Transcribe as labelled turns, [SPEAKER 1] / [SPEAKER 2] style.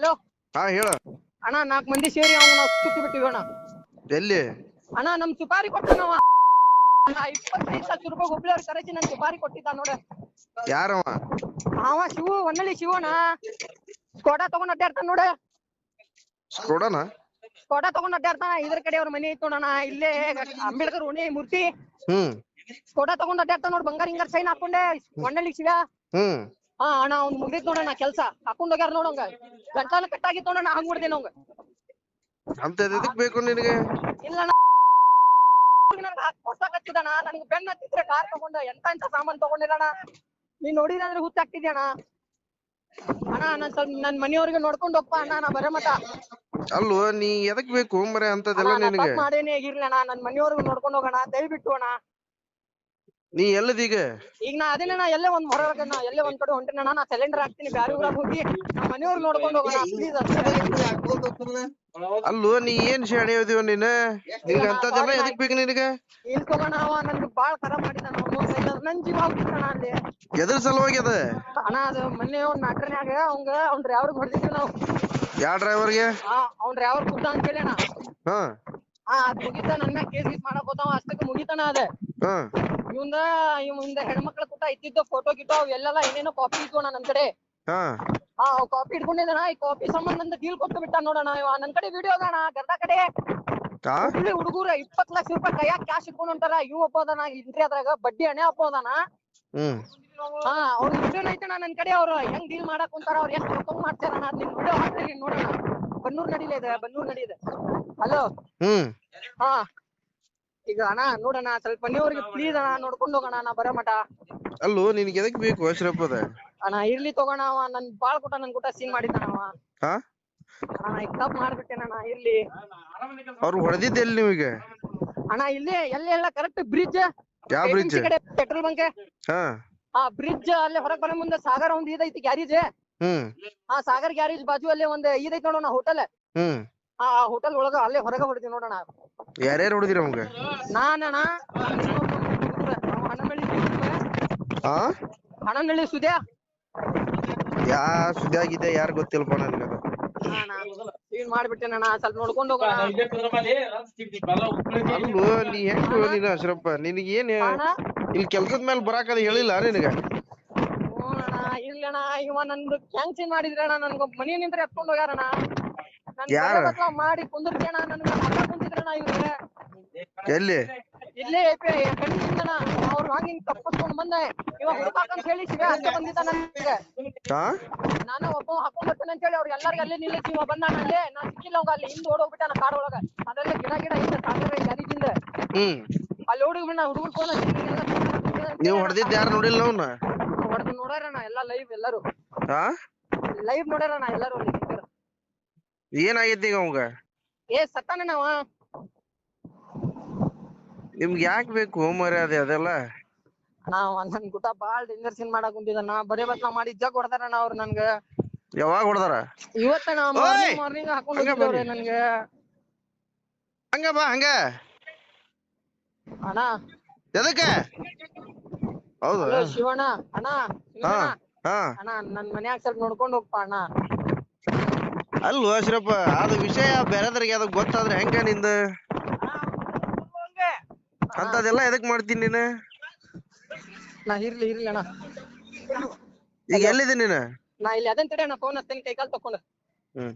[SPEAKER 1] Hello?
[SPEAKER 2] ಹಾ ಹೇಳು.
[SPEAKER 1] ಅಣ್ಣ ನಾಲ್ಕು ಮಂದಿ ಸೇರಿ ಅವನ ಸುತ್ತಿ ಬಿಟ್ಟಿವಿ ಅಣ್ಣ.
[SPEAKER 2] ಎಲ್ಲಿ?
[SPEAKER 1] ಅಣ್ಣ ನಮ್ ಸುಪಾರಿ ಕೊಟ್ಟನವ ಇಪ್ಪತ್ತೈದು ಸಾವಿರ ರೂಪಾಯಿ ಹುಬ್ಳಿ ಅವ್ರ ಕರೆಸಿ ನನ್ ಸುಪಾರಿ ಕೊಟ್ಟಿದ್ದ ನೋಡ.
[SPEAKER 2] ಯಾರವ?
[SPEAKER 1] ಅವ ಶಿವು ಹೊನ್ನಳ್ಳಿ ಶಿವಣ್ಣ ಸ್ಕೋಟಾ ತಗೊಂಡ್ ಅಡ್ಡಾಡ್ತಾನ ನೋಡ.
[SPEAKER 2] ಸ್ಕೋಡನ?
[SPEAKER 1] ಸ್ಕೋಡ ತಗೊಂಡ್ ಅಡ್ಡಾಡ್ತಾನ ಇದ್ರ ಕಡೆ ಅವ್ರ ಮನೆ ಐತ್ ನೋಡಣ ಇಲ್ಲೇ ಅಂಬೇಡ್ಕರ್ ಓಣಿ ಮೂರ್ತಿ.
[SPEAKER 2] ಹ್ಮ್.
[SPEAKER 1] ಸ್ಕೋಡ ತಗೊಂಡ್ ಅಡ್ಡಾಡ್ತಾನ ನೋಡ್ ಬಂಗಾರ ಹಿಂಗಾರ ಸೈನ್ ಹಾಕೊಂಡೆ. ಹೊನ್ನಳ್ಳಿ ಶಿವ.
[SPEAKER 2] ಹ್ಮ್.
[SPEAKER 1] ಹಾ ಅಣ್ಣ ಅವ್ನ್ ಮುಗ್ದಿತ್ ನೋಡಣ್ಣ ಕೆಲ್ಸ. ಹಾಕೊಂಡ್ ಹೋಗ್ಯಾರ ನೋಡಂಗ ಗಂಟಾನ ಕಟ್ಟಾಗಿತ್ತು ನೋಡಣ್ಣ ನೋಡಣ ಅವಂಗ
[SPEAKER 2] ಅಂತ ಎದಕ್ ಬೇಕು ನಿನಗೆ?
[SPEAKER 1] ಇಲ್ಲ ಅಣ್ಣ. ಹೊಸ ಕಚ್ಚಿದಣ ನನಗೆ ಬೆನ್ನ ಹತ್ತಿದ್ರೆ ಕಾರ್ ತಗೊಂಡ ಎಂತ ಎಂತ ಸಾಮಾನ್ ತಗೊಂಡಿರಣ ನೀನ್ ನೋಡಿದ್ರೆ ಹುಚ್ಚಾಗ್ತಿದ್ಯಣ್ಣ ಅಣ್ಣ? ನಾನ್ ಸ್ವಲ್ಪ ನನ್ ಮನೆಯವ್ರಿಗೆ ನೋಡ್ಕೊಂಡ್ ಹೋಗ್ಪ ಅಣ್ಣ ನಾ ಬರೋ ಮಟ.
[SPEAKER 2] ಅಲ್ವೋ ನೀ ಎದಕ್ ಬೇಕು ಮರೆ ಅಂತದೆಲ್ಲ ನಿನಗೆ?
[SPEAKER 1] ಮಾಡೇನೆ ಇರ್ಲಿ ಅಣ್ಣ. ನನ್ ಮನೆಯವ್ರಿಗೆ ನೋಡ್ಕೊಂಡ್ ಹೋಗೋಣ. ದಯವಿಟ್ಟು ಅಣ್ಣ.
[SPEAKER 2] ನೀ ಎಲ್ಲದ
[SPEAKER 1] ಈಗ? ಈಗ ನಾ ಅದೇನ ನಾ ಎಲ್ಲೇ ಒಂದ್ ಹೊರಗೆ ನಾ ಎಲ್ಲೇ ಒಂದ್ ಕಡೆ ಹೊಂಟೇನ ನಾ ಸಿಲಿಂಡರ್ ಹಾಕ್ತೀನಿ ಬ್ಯಾರೆ ಊರಾಗ ಹೋಗಿ ನಮ್ಮ ಮನೆಯವ್ರು ನೋಡ್ಕೊಂಡ್ ಹೋಗೋಣ ಪ್ಲೀಸ್
[SPEAKER 2] ಅಲ್ಲೋ ನೀ ಏನ್ ಶಾಣೆ ಹೋದಿವ ನೀನ? ನಿನಗ ಜನ ಎದಕ್ ಬೇಕು ನಿನಗ?
[SPEAKER 1] ಇಲ್ಕೋಣ ತಗೋಣ ಅವ ನನ್ಗೆ ಬಾಳ್ ತರ ಮಾಡಿದ ನನ್ ಜೀವ ಹೋಗ್ಬಿಟ್ಟಣ ಅಲ್ಲಿ.
[SPEAKER 2] ಎದ್ರ ಸಲುವಾಗಿ ಅದ?
[SPEAKER 1] ಅಣ್ಣ ಅದು ಮೊನ್ನೆ ಒಂದ್ ಮ್ಯಾಟ್ರನ್ಯಾಗ ಅವಂಗ ಅವ್ನ್ ಡ್ರೈವರ್ ಹೊಡೆದಿದ್ವಿ ನಾವು.
[SPEAKER 2] ಯಾವ ಡ್ರೈವರ್ಗೆ?
[SPEAKER 1] ಆ ಅವ್ನ್ ಡ್ರೈವರ್ ಕುಡ್ದ ಅಂತ ಹೇಳಿ ಅಣ್ಣ.
[SPEAKER 2] ಹಾ.
[SPEAKER 1] ಆ ಅದ್ ಮುಗಿತ ನನ್ನ ಕೇಸ್ ಗೀಸ್ ಮಾಡಕ್ ಹೋತಾವ ಅಷ್ಟಕ್ಕೆ ಮುಗಿತಾನ ಅದ.
[SPEAKER 2] ಹಾ.
[SPEAKER 1] ಇವಂದ ಇವಂದ ಹೆಣ್ಮಕ್ಳ ಕೂಟ ಇದ್ದಿದ್ದ ಫೋಟೋ ಗಿಟೋ ಅವೆಲ್ಲ ಏನೇನೋ ಕಾಪಿ ಇದ್ವು ನನ್ ಕಡೆ.
[SPEAKER 2] ಹಾ.
[SPEAKER 1] ಆ ಕಾಪಿ ಇಟ್ಕೊಂಡಿದ್ದಾನ ಈ ಕಾಪಿ ಸಂಬಂಧ ಡೀಲ್ ಕೊಟ್ಟು ಬಿಟ್ಟ ನೋಡೋಣ ಇವ. ನನ್ ಕಡೆ ವಿಡಿಯೋ ಅದಾಣ ಗರ್ದ ಕಡೆ.
[SPEAKER 2] ಹಾ?
[SPEAKER 1] ಹುಬ್ಳಿ ಹುಡುಗರ ಇಪ್ಪತ್ ಲಕ್ಷ ರೂಪಾಯಿ ಕೈಯಾಗ ಕ್ಯಾಶ್ ಇಟ್ಕೊಂಡ್ ಹೊಂಟಾರ ಇವ್ ಒಬ್ಬ ಅದಾನ ಇಂಟ್ರಿ ಅದ್ರಾಗ ಬಡ್ಡಿ ಹಣೆ ಒಬ್ಬ ಅದಾನ
[SPEAKER 2] ಹ್ಮ್.
[SPEAKER 1] ಹಾ ಅವ್ರ ವಿಡಿಯೋ ಐತಣ ನನ್ ಕಡೆ ಅವ್ರು ಹೆಂಗ್ ಡೀಲ್ ಮಾಡಕ್ ಕುಂತಾರ ಅವ್ರ ಎಷ್ಟ್ ರೊಕ್ಕ ಮಾಡ್ತಾರಣ್ಣ ಅದ್ ನಿನ್ ವಿಡಿಯೋ ಹಾಕ್ತೀನಿ ನೋಡೋಣ ಬನ್ನೂರ್ ನಡಿಲೇ ಇದೆ ಬನ್ನೂರ್ ನಡಿ ಇದೆ. ಹಲೋ
[SPEAKER 2] ಹ್ಮ್.
[SPEAKER 1] ಹಾ. ಈಗ ಅಣ್ಣ ನೋಡಣ್ಣ ಸ್ವಲ್ಪ ನೀವ್ರಿಗೆ ಪ್ಲೀಸ್ ಅಣ್ಣ ನೋಡ್ಕೊಂಡು ಹೋಗೋಣ ನಾ ಬರೋ ಮಠ.
[SPEAKER 2] ಅಲ್ಲೋ ನಿನ್ಗೆ ಎದಕ್ ಬೇಕು ಅಶ್ರಫದ
[SPEAKER 1] ಅಣ್ಣ ಇರ್ಲಿ ತಗೋಣ ಅವ ನನ್ ಬಾಳ್ ಕೊಟ್ಟ ನನ್ ಕೂಟ ಸೀನ್ ಮಾಡಿದ್ದಾನ ಅವ.
[SPEAKER 2] ಹಾ?
[SPEAKER 1] ಅಣ್ಣ ಈಗ ತಪ್ಪ್ ಮಾಡ್ಬಿಟ್ಟೆನಣ್ಣ ಇರ್ಲಿ.
[SPEAKER 2] ಅವ್ರು ಹೊಡೆದಿದ್ದ ಎಲ್ಲಿ ನಿಮಗೆ?
[SPEAKER 1] ಅಣ್ಣ ಇಲ್ಲಿ ಎಲ್ಲಿ ಎಲ್ಲ ಕರೆಕ್ಟ್ ಬ್ರಿಡ್ಜ್
[SPEAKER 2] ಯಾವ ಬ್ರಿಡ್ಜ್
[SPEAKER 1] ಕಡೆ ಪೆಟ್ರೋಲ್ ಬಂಕ್.
[SPEAKER 2] ಹಾ.
[SPEAKER 1] ಆ ಬ್ರಿಡ್ಜ್ ಅಲ್ಲಿ ಹೊರಗ್ ಬರೋ ಮುಂದೆ ಸಾಗರ ಒಂದ್ ಇದೈತಿ ಗ್ಯಾರೇಜ್.
[SPEAKER 2] ಹ್ಮ್.
[SPEAKER 1] ಆ ಸಾಗರ್ ಗ್ಯಾರೇಜ್ ಬಾಜು ಅಲ್ಲಿ ಒಂದ್ ಇದೈತಿ ನೋಡೋಣ ಹೋಟೆಲ್
[SPEAKER 2] ಹ್ಮ್.
[SPEAKER 1] ಆ ಹೋಟೆಲ್ ಒಳಗ ಅಲ್ಲೇ ಹೊರಗ ಹೊಡಿತೀವಿ ನೋಡೋಣ
[SPEAKER 2] ಯಾರ್ಯಾರು ಹೊಡೆದಿರ ಅವಂಗ
[SPEAKER 1] ನಾನಣ್ಣ. ಅಣ್ಣಾ
[SPEAKER 2] ಹಾ
[SPEAKER 1] ಸುದ್ಯಾ
[SPEAKER 2] ಯಾ ಸುದ್ದಿಯಾಗಿದೆ ಯಾರು ಗೊತ್ತಿಲ್ಲಪ್ಪ ನನಗೆ ಅದು.
[SPEAKER 1] ಸೀನ್ ಮಾಡ್ಬಿಟ್ಟೆನಣ್ಣ? ಸ್ವಲ್ಪ ನೋಡ್ಕೊಂಡ್ ಹೋಗೋಣ.
[SPEAKER 2] ಅಲ್ಲೋ ನೀ ಹೆಂಗ್ ನೀನು ಅಶ್ರಪ್ಪ? ನಿನಗೆ ಏನ್ ಇಲ್ಲಿ ಕೆಲ್ಸದ ಮೇಲೆ ಬರಾಕದ ಹೇಳಿಲ್ಲ ನಿನಗ?
[SPEAKER 1] ಅಣ್ಣ ಇಲ್ಲಣ್ಣ ಇವ ನಂದು ಕ್ಯಾನ್ಸಲ್ ಮಾಡಿದ್ರಣ್ಣ. ನನ್ಗ ಮನಿ ನಿಂತ್ರ ಎತ್ಕೊಂಡ್ ಹೋಗ್ಯಾರಣ್ಣ.
[SPEAKER 2] ಯಾರ?
[SPEAKER 1] ಮಾಡಿ ನನ್ಗ ಕುಂತಿದ್ರಣ್ಣ ಇವ್ರೆ
[SPEAKER 2] ಎಲ್ಲಿ?
[SPEAKER 1] ಇಲ್ಲೇ ಕಣ್ಣಿಂದಣ್ಣ ಅವ್ರು ಹಂಗ ಹಿಂಗ್ ತಪ್ಪಿಸ್ಕೊಂಡ್ ಬಂದೆ. ಇವಾಗ ಹುಡುಕಾಕಂತ ಹೇಳಿ ಶಿವ ಅಂತ ಬಂದಿದ್ದ ನನಗೆ.
[SPEAKER 2] ಹಾ
[SPEAKER 1] ನಾನು ಒಬ್ಬ ಹಾಕೊಂಡ್ ಬರ್ತಾನೆ ಅಂತ ಹೇಳಿ ಅವ್ರು ಎಲ್ಲರಿಗೂ ಅಲ್ಲಿ ನಿಲ್ಲಿಸಿ ಇವ ಬಂದಾನ ಅಲ್ಲೇ ನಾ ಸಿಕ್ಕಿಲ್ಲ ಅವಂಗ ಅಲ್ಲಿ ಹಿಂದ್ ಓಡೋಗ್ಬಿಟ್ಟಾನ ಕಾಡ್ ಒಳಗ. ಅದೆಲ್ಲ ಗಿಡ ಗಿಡ ಹಿಂದೆ ಸಾಗರ ಗ್ಯಾರೇಜಿಂದ
[SPEAKER 2] ಹ್ಮ್.
[SPEAKER 1] ಅಲ್ಲಿ ಹುಡುಗ ಹುಡುಗರು ಫೋನ್
[SPEAKER 2] ನೀವು ಹೊಡೆದಿದ್ದು ಯಾರು ನೋಡಿಲ್ಲ ಅವ್ನ?
[SPEAKER 1] ಹೊಡೆದು ನೋಡ್ಯಾರಣ್ಣ ಎಲ್ಲಾ ಲೈವ್ ಎಲ್ಲರೂ.
[SPEAKER 2] ಹಾ
[SPEAKER 1] ಲೈವ್ ನೋಡ್ಯಾರಣ್ಣ ಎಲ್ಲರೂ ಅಲ್ಲಿ.
[SPEAKER 2] ಏನಾಗೈತಿ ಈಗ ಅವಂಗ?
[SPEAKER 1] ಏ ಸತ್ತಾನ ನಾವ.
[SPEAKER 2] ನಿಮ್ಗೆ ಯಾಕ್ ಬೇಕು ಮರ್ಯಾದೆ ಅದೆಲ್ಲ?
[SPEAKER 1] ನಾವ್ ನನ್ ಗುಟ ಬಾಳ್ ಡೇಂಜರ್ ಸೀನ್ ಮಾಡಕ್ ಕುಂತಿದ್ದಾನ ಬರೇ ಬತ್ ನಾ ಮಾಡಿ ಜಗ್ ಹೊಡ್ದಾರಣ್ಣ ಅವ್ರು ನನ್ಗ.
[SPEAKER 2] ಯಾವಾಗ ಹೊಡ್ದಾರ?
[SPEAKER 1] ಇವತ್ತಣ್ಣ
[SPEAKER 2] ಓಯ್!
[SPEAKER 1] ಮಾರ್ನಿಂಗ್ ಹಾಕೊಂಡ್
[SPEAKER 2] ಹಂಗ.
[SPEAKER 1] ನನ್ಗೆ.
[SPEAKER 2] ಹಂಗ ಬಾ ಹಂಗ.
[SPEAKER 1] ಅಣ್ಣ.
[SPEAKER 2] ಎದಕ್ಕ? ಹೌದು?
[SPEAKER 1] ಶಿವಣ್ಣ. ಅಣ್ಣ
[SPEAKER 2] ಹಾ
[SPEAKER 1] ಶಿವಣ್ಣ.
[SPEAKER 2] ಹಾ.
[SPEAKER 1] ಅಣ್ಣ ನನ್ ಮನ್ಯಾಗ ಸ್ವಲ್ಪ ನೋಡ್ಕೊಂಡ್ ಹೋಗ್ಪ ಅಣ್ಣ.
[SPEAKER 2] ಅಲ್ವಾ ಅಶ್ರಪ್ಪ ಅದು ವಿಷಯ ಬೇರೆದ್ರಿಗೆ ಅದು ಗೊತ್ತಾದ್ರೆ ಹೆಂಗ ನಿಂದ? ಅಂತದೆಲ್ಲ ಎದಕ್ ಮಾಡ್ತೀನಿ ನೀನು?
[SPEAKER 1] ನಾ ಇರ್ಲಿ ಇರ್ಲಿ ಅಣ್ಣ.
[SPEAKER 2] ಈಗ ಎಲ್ಲಿದೆ ನೀನು?
[SPEAKER 1] ನಾ ಇಲ್ಲಿ ಅದನ್ ತಡೆ ಅಣ್ಣ ಫೋನ್ ಕೈ ಕಾಲ್ ತಕೊಂಡು
[SPEAKER 2] ಹ್ಮ್.